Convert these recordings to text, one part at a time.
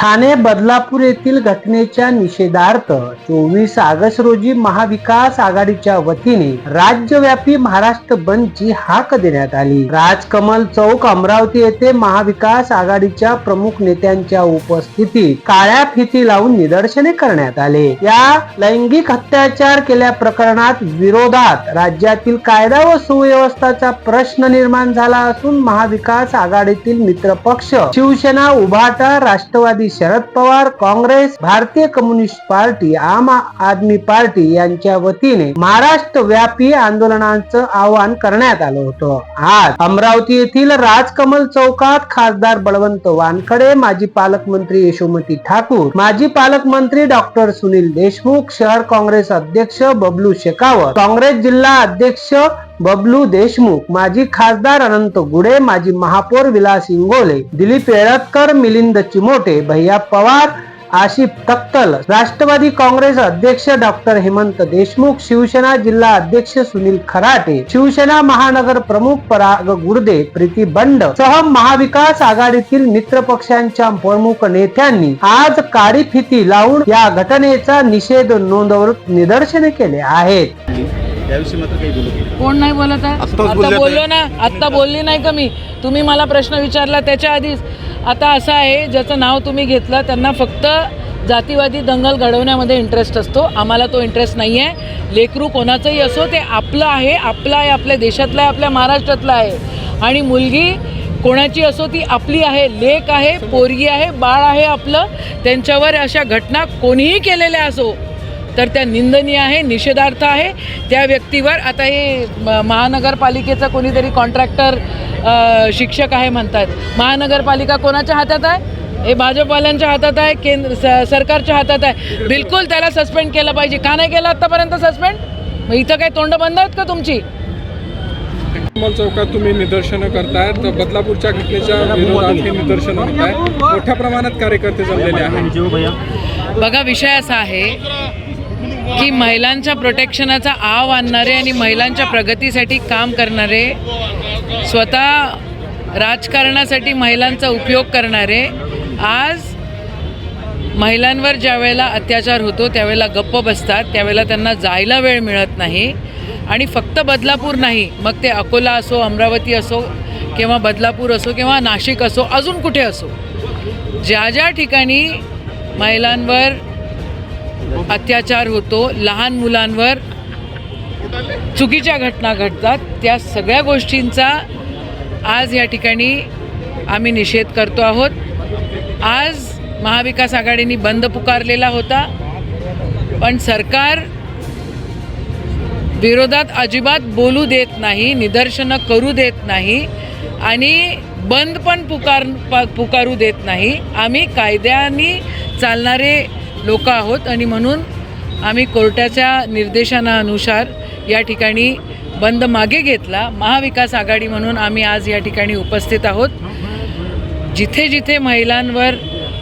ठाणे बदलापूर येथील घटनेच्या निषेधार्थ चोवीस ऑगस्ट रोजी महाविकास आघाडीच्या वतीने राज्यव्यापी महाराष्ट्र बंदची हाक देण्यात आली. राजकमल चौक अमरावती येथे महाविकास आघाडीच्या प्रमुख नेत्यांच्या उपस्थितीत काळ्या फिती लावून निदर्शने करण्यात आले. या लैंगिक अत्याचार केल्या प्रकरणात विरोधात राज्यातील कायदा व सुव्यवस्थाचा प्रश्न निर्माण झाला असून महाविकास आघाडीतील मित्रपक्ष शिवसेना उभाटा राष्ट्रवादी शरद पवार काँग्रेस भारतीय कम्युनिस्ट पार्टी आम आदमी पार्टी यांच्या वतीने महाराष्ट्र व्यापी आंदोलनाचं आवाहन करण्यात आलं होतं. आज अमरावती येथील राजकमल चौकात खासदार बळवंत वानखडे माजी पालकमंत्री यशोमती ठाकूर माजी पालकमंत्री डॉक्टर सुनील देशमुख शहर काँग्रेस अध्यक्ष बबलू शेकावत काँग्रेस जिल्हा अध्यक्ष बबलू देशमुख माजी खासदार अनंत गुडे माजी महापौर विलास इंगोले दिलीप येळतकर मिलिंद चिमोटे भैया पवार आशिफ तक्तल राष्ट्रवादी काँग्रेस अध्यक्ष डॉक्टर हेमंत देशमुख शिवसेना जिल्हा अध्यक्ष सुनील खराटे शिवसेना महानगर प्रमुख पराग गुर्दे प्रीती बंड सह महाविकास आघाडीतील मित्र पक्षांच्या प्रमुख नेत्यांनी आज काळी फिती लावून या घटनेचा निषेध नोंदवत निदर्शने केले आहेत. त्याविषयी मात्र काही. कोण नाही बोलत आहे? आत्ताच आता बोलले बोललो ना आत्ता बोलली नाही का मी? तुम्ही मला प्रश्न विचारला त्याच्या आधीच. आता असं आहे ज्याचं नाव तुम्ही घेतलं त्यांना फक्त जातीवादी दंगल घडवण्यामध्ये इंटरेस्ट असतो. आम्हाला तो इंटरेस्ट नाही आहे लेकरू कोणाचंही असो ते आपलं आहे आपलं आहे आपल्या देशातलं आहे आपल्या महाराष्ट्रातलं आहे. आणि मुलगी कोणाची असो ती आपली आहे. लेक आहे पोरगी आहे बाळ आहे आपलं. त्यांच्यावर अशा घटना कोणीही केलेल्या असो तर त्या निंदनीय आहे निषेधार्थ आहे. त्या व्यक्तीवर आता हे महानगरपालिकेचा कोणीतरी कॉन्ट्रॅक्टर शिक्षक आहे म्हणतात. महानगरपालिका कोणाच्या हातात आहे? हे भाजपवाल्यांच्या हातात आहे केंद्र स- सरकारच्या हातात आहे. बिलकुल त्याला सस्पेंड केलं पाहिजे. का नाही केलं आत्तापर्यंत सस्पेंड मग इथं काही तोंड बंद आहेत का तुमची? चौकात तुम्ही निदर्शनं करतायत. तर बदलापूरच्या घटनेच्या विरोधात हे निदर्शनं होत आहे मोठ्या प्रमाणात कार्यकर्ते जमलेले आहेत. बघा विषय असा आहे. की महिलांच्या प्रोटेक्शनाचा आव आणणारे आणि महिलांच्या प्रगतीसाठी काम करणारे स्वतः राजकारणासाठी महिलांचा उपयोग करणारे आज महिलांवर ज्या वेळेला अत्याचार होतो त्यावेळेला गप्प बसतात त्यावेळेला त्यांना जायला वेळ मिळत नाही. आणि फक्त बदलापूर नाही मग ते अकोला असो अमरावती असो किंवा बदलापूर असो किंवा नाशिक असो अजून कुठे असो ज्या ज्या ठिकाणी महिलांवर अत्याचार होतो. लहान मुलांवर चुकीच्या घटना घडतात. त्या सगळ्या गोष्टींचा आज या ठिकाणी आम्ही निषेध करतो आहोत. आज महाविकास आघाडीने बंद पुकारलेला होता. पण सरकार विरोधात अजिबात बोलू देत नाही निदर्शनं करू देत नाही आणि बंद पण पुकार पुकारू देत नाही. आम्ही कायद्याने चालणारे लोक आहोत आणि म्हणून आम्ही कोर्टाच्या निर्देशनानुसार या ठिकाणी बंद मागे घेतला. महाविकास आघाडी म्हणून आम्ही आज या ठिकाणी उपस्थित आहोत. जिथे जिथे महिलांवर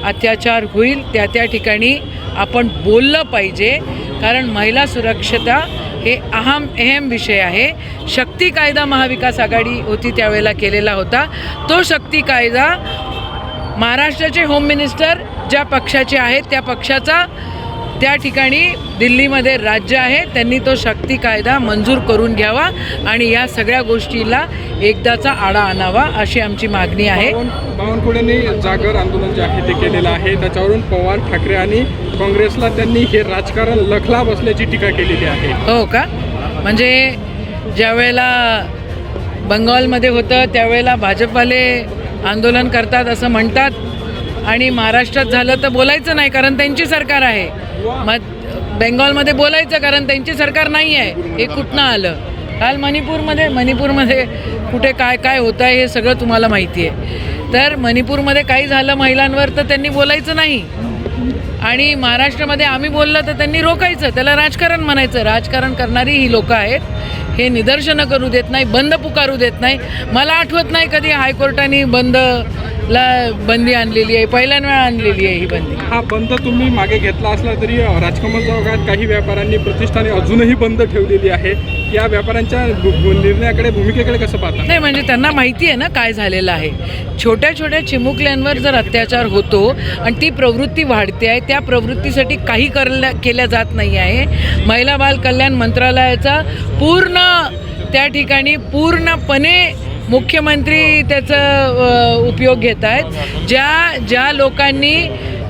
अत्याचार होईल त्या त्या ठिकाणी आपण बोललं पाहिजे. कारण महिला सुरक्षता हे अहम अहम विषय आहे. शक्ती कायदा महाविकास आघाडी होती त्यावेळेला केलेला होता. तो शक्ती कायदा महाराष्ट्राचे होम मिनिस्टर ज्या पक्षाचे आहेत त्या पक्षाचा त्या ठिकाणी दिल्लीमध्ये राज्य आहे. त्यांनी तो शक्ती कायदा मंजूर करून घ्यावा आणि या सगळ्या गोष्टीला एकदाचा आळा आणावा अशी आमची मागणी आहे. बावन- बावनकुळेंनी जागर आंदोलन जे आहे ते केलेलं आहे. त्याच्यावरून पवार ठाकरे आणि काँग्रेसला त्यांनी हे राजकारण लखला बसल्याची टीका केलेली आहे. हो का? म्हणजे ज्या वेळेला बंगालमध्ये होतं त्यावेळेला भाजपवाले आंदोलन करतात असं म्हणतात आणि महाराष्ट्रात झालं तर बोलायचं नाही कारण त्यांची सरकार आहे. मग बेंगॉलमध्ये बोलायचं कारण त्यांची सरकार नाही आहे. हे कुठनं आलं? काल मणिपूरमध्ये मणिपूरमध्ये कुठे काय काय होतं आहे हे सगळं तुम्हाला माहिती आहे. तर मणिपूरमध्ये काही झालं महिलांवर तर त्यांनी बोलायचं नाही. आणि महाराष्ट्रामध्ये आम्ही बोललं तर त्यांनी रोखायचं त्याला राजकारण म्हणायचं. राजकारण करणारी ही लोकं आहेत. हे निदर्शनं करू देत नाही बंद पुकारू देत नाही. मला आठवत नाही कधी हायकोर्टाने बंदला बंदी आणलेली आहे पहिल्यांदा वेळा आणलेली आहे ही बंदी. हा बंद तुम्ही मागे घेतला असला तरी राजकमल चौकात काही व्यापाऱ्यांनी प्रतिष्ठाने अजूनही बंद ठेवलेली आहे. या व्यापाऱ्यांच्या निर्णयाकडे भूमिकेकडे कसं पाहता? नाही म्हणजे त्यांना माहिती आहे ना काय झालेलं आहे. छोट्या छोट्या चिमुकल्यांवर जर अत्याचार होतो आणि ती प्रवृत्ती वाढते आहे त्या प्रवृत्तीसाठी काही करल्या केल्या जात नाही आहे. महिला बाल कल्याण मंत्रालयाचा पूर्ण त्या ठिकाणी पूर्णपणे मुख्यमंत्री त्याचा उपयोग घेत आहेत. ज्या ज्या लोकांनी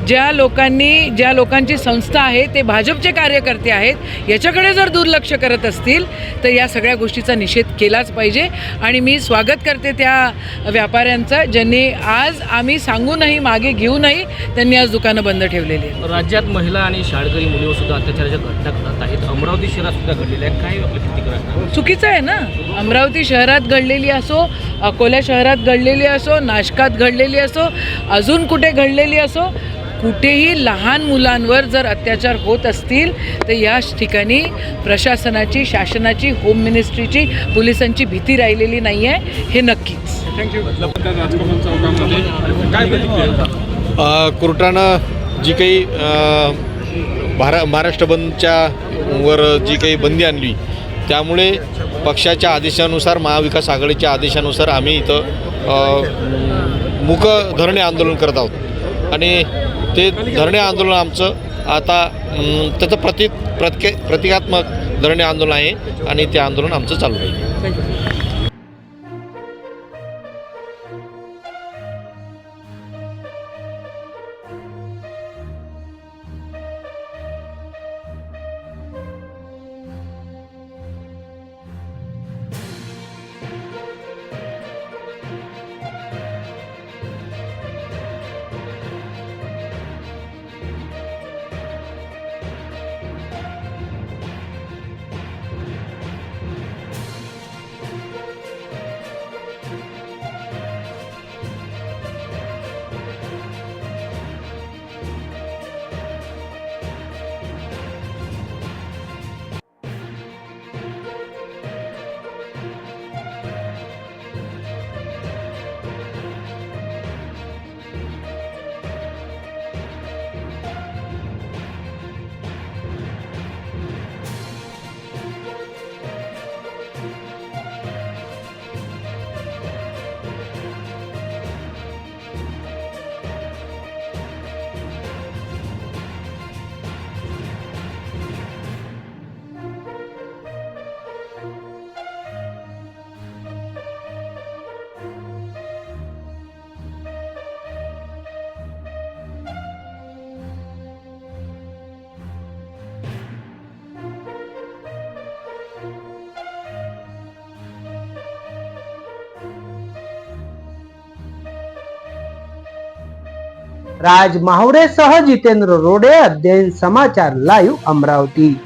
ज्या लोकांनी ज्या लोकांची संस्था आहे ते भाजपचे कार्यकर्ते आहेत याच्याकडे जर दुर्लक्ष करत असतील तर या सगळ्या गोष्टीचा निषेध केलाच पाहिजे. आणि मी स्वागत करते त्या व्यापाऱ्यांचं ज्यांनी आज आम्ही सांगूनही मागे घेऊनही त्यांनी आज दुकानं बंद ठेवलेली आहेत. राज्यात महिला आणि शाळकरी मुलीवर सुद्धा अत्याचाराच्या घटना घडत आहेत. अमरावती शहरात सुद्धा घडलेल्या आहेत. काय आपली प्रतिक्रिया असणार? चुकीचं आहे ना? अमरावती शहरात घडलेली असो अकोला शहरात घडलेली असो नाशकात घडलेली असो अजून कुठे घडलेली असो कुठेही लहान मुलांवर जर अत्याचार होत असतील तर या ठिकाणी प्रशासनाची शासनाची होम मिनिस्ट्रीची पोलिसांची भीती राहिलेली नाही आहे हे नक्कीच. कोर्टानं जी काही भारा महाराष्ट्र बंदच्या वर जी काही बंदी आणली त्यामुळे पक्षाच्या आदेशानुसार महाविकास आघाडीच्या आदेशानुसार आम्ही इथं मूक धरणे आंदोलन करत आहोत. आणि ते धरणे आंदोलन आमचं. आता त्याचं प्रति प्रतिके प्रतिकात्मक धरणे आंदोलन आहे आणि ते आंदोलन आमचं चालू રાજ માહુરે સહ જીતેન્દ્ર રોડે અધ્યયન સમાચાર લાઈવ અમરાવતી.